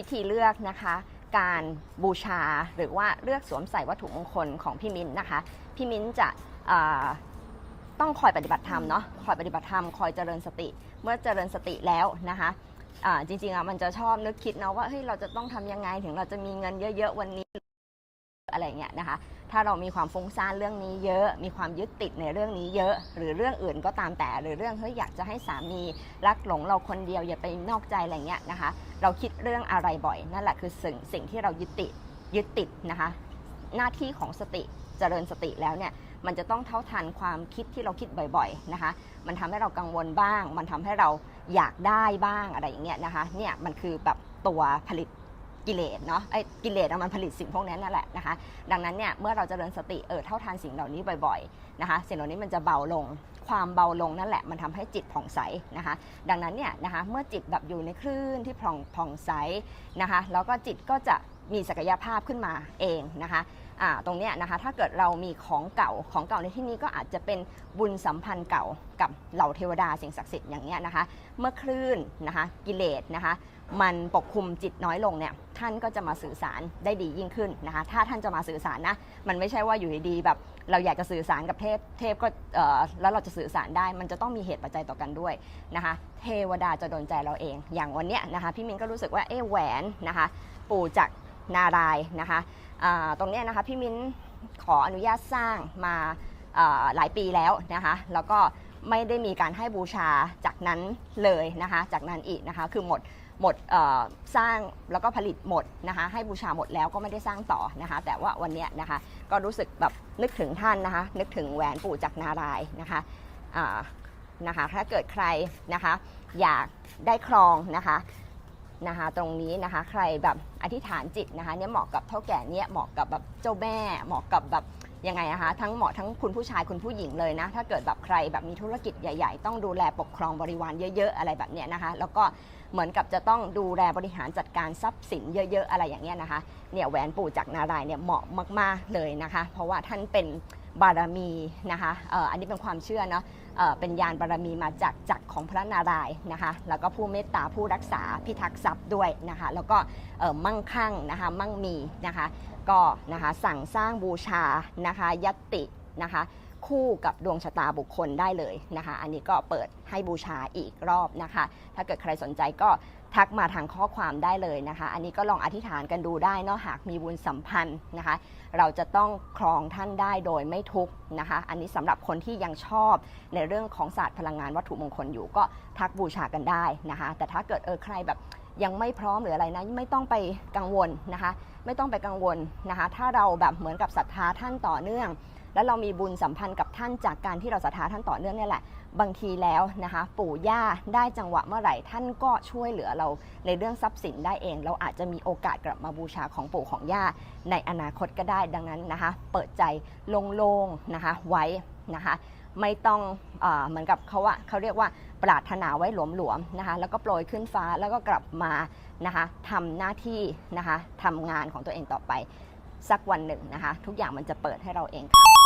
วิธีเลือกนะคะ การบูชาหรือว่าเลือกสวมใส่วัตถุมงคลของพี่มิ้นนะคะ พี่มิ้นจะต้องคอยปฏิบัติธรรมเนาะคอยปฏิบัติธรรมคอยเจริญสติ เมื่อเจริญสติแล้วนะคะจริงๆอะมันจะชอบนึกคิดเนาะว่าเฮ้ยเราจะต้องทำยังไงถึงเราจะมีเงินเยอะ ๆ วันนี้ อะไรเงี้ยนะคะ ถ้าเรามีความฟุ้งซ่านเรื่องนี้เยอะ มีความยึดติดในเรื่องนี้เยอะ หรือเรื่องอื่นก็ตามแต่ หรือเรื่องเฮ้ยอยากจะให้สามีรักหลงเราคนเดียวอย่าไปนอกใจอะไรเงี้ยนะคะ เราคิดเรื่องอะไรบ่อย นั่นแหละคือสิ่งสิ่งที่เรายึดติดยึดติดนะคะ หน้าที่ของสติเจริญสติแล้วเนี่ยมันจะต้องเท่าทันความคิดที่เราคิดบ่อยๆนะคะ มันทำให้เรากังวลบ้าง มันทำให้เราอยากได้บ้างอะไรอย่างเงี้ยนะคะ เนี่ยมันคือแบบตัวผลิต กิเลสเนาะไอ้กิเลสมันผลิตสิ่งพวกนั้นนั่นแหละนะคะ ดังนั้นเนี่ยเมื่อเราจเจริญสติเออเท่าทันสิ่งเหล่านี้บ่อยๆนะคะ สิ่งเหล่านี้มันจะเบาลง ความเบาลงนั่นแหละมันทำให้จิตผ่องใสนะคะ ดังนั้นเนี่ยนะคะเมื่อจิตแบบอยู่ในคลื่นที่ผ่องผ่องใสนะคะแล้วก็จิตก็จะมีศักยภาพขึ้นมาเองนะคะตรงเนี้ยนะคะถ้าเกิดเรามีของเก่าของเก่าในที่นี้ก็อาจจะเป็นบุญสัมพันธ์เก่ากับเหล่าเทวดาสิ่งศักดิ์สิทธิ์อย่างเงี้ยนะคะ เมื่อคลื่นนะคะกิเลสนะคะ มันปกคลุมจิตน้อยลงเนี่ยท่านก็จะมาสื่อสารได้ดียิ่งขึ้นนะคะถ้าท่านจะมาสื่อสารนะมันไม่ใช่ว่าอยู่ดีๆแบบ เราอยากจะสื่อสารกับเทพเทพก็แล้วเราจะสื่อสารได้ มันจะต้องมีเหตุปัจจัยต่อกันด้วยนะคะเทวดาจะโดนใจเราเอง อย่างวันเนี้ยนะคะพี่มินก็รู้สึกว่าเอ๊แหวนนะคะปู่จากนารายนะคะตรงเนี้ยนะคะพี่มินขออนุญาตสร้างมาหลายปีแล้วนะคะแล้วก็ไม่ได้มีการให้บูชาจากนั้นเลยนะคะจากนั้นอีกนะคะคือหมด หมดสร้างแล้วก็ผลิตหมดนะคะให้บูชาหมดแล้วก็ไม่ได้สร้างต่อนะคะ แต่ว่าวันนี้นะคะก็รู้สึกแบบนึกถึงท่านนะคะ นึกถึงแหวนปู่จากนารายนะคะนะคะถ้าเกิดใครนะคะอยากได้ครองนะคะนะคะตรงนี้นะคะใครแบบอธิษฐานจิตนะคะเนี่ยเหมาะกับเท่าแก่เนี่ยเหมาะกับแบบเจ้าแม่เหมาะกับแบบ ยังไงนะคะทั้งเหมาะทั้งคุณผู้ชายคุณผู้หญิงเลยนะ ถ้าเกิดแบบใครแบบมีธุรกิจใหญ่ๆ ต้องดูแลปกครองบริวารเยอะๆ อะไรแบบเนี้ยนะคะ แล้วก็เหมือนกับจะต้องดูแลบริหารจัดการทรัพย์สินเยอะ ๆ อะไรอย่างเงี้ยนะคะเนี่ยแหวนปู่จากนารายเนี่ยเหมาะมากๆเลยนะคะ เพราะว่าท่านเป็นบารมีนะคะอ,อ,อันนี้เป็นความเชื่อเนาะเป็นยานบารมีมาจากจักรของพระนารายณ์นะคะแล้วก็ผู้เมตตาผู้รักษาพิทักษ์ทรัพย์ด้วยนะคะแล้วก็มั่งคั่งนะคะมั่งมีนะคะก็นะคะสั่งสร้างบูชานะคะยติ นะคะ คู่กับดวงชะตาบุคคลได้เลยนะคะ อันนี้ก็เปิดให้บูชาอีกรอบนะคะ ถ้าเกิดใครสนใจก็ทักมาทางข้อความได้เลยนะคะ อันนี้ก็ลองอธิษฐานกันดูได้เนาะหากมีบุญสัมพันธ์นะคะ เราจะต้องครองท่านได้โดยไม่ทุกนะคะ อันนี้สำหรับคนที่ยังชอบในเรื่องของศาสตร์พลังงานวัตถุมงคลอยู่ก็ทักบูชากันได้นะคะ แต่ถ้าเกิดเออใครแบบยังไม่พร้อมหรืออะไรนะไม่ต้องไปกังวลนะคะ ไม่ต้องไปกังวลนะคะ ถ้าเราแบบเหมือนกับศรัทธาท่านต่อเนื่อง แล้วเรามีบุญสัมพันธ์กับท่านจากการที่เราศรัทธาท่านต่อเนื่องเนี่ยแหละ บางทีแล้วนะคะ ปู่ย่าได้จังหวะเมื่อไหร่ ท่านก็ช่วยเหลือเราในเรื่องทรัพย์สินได้เอง เราอาจจะมีโอกาสกลับมาบูชาของปู่ของย่าในอนาคตก็ได้ดังนั้นนะคะ เปิดใจโล่งๆนะคะไว้นะคะไม่ต้องเอเหมือนกับเขาว่าเขาเรียกว่าปรารถนาไว้หลวมๆนะคะแล้วก็โปรยขึ้นฟ้าแล้วก็กลับมานะคะทำหน้าที่นะคะทำงานของตัวเองต่อไป สักวันหนึ่งนะคะ ทุกอย่างมันจะเปิดให้เราเองค่ะ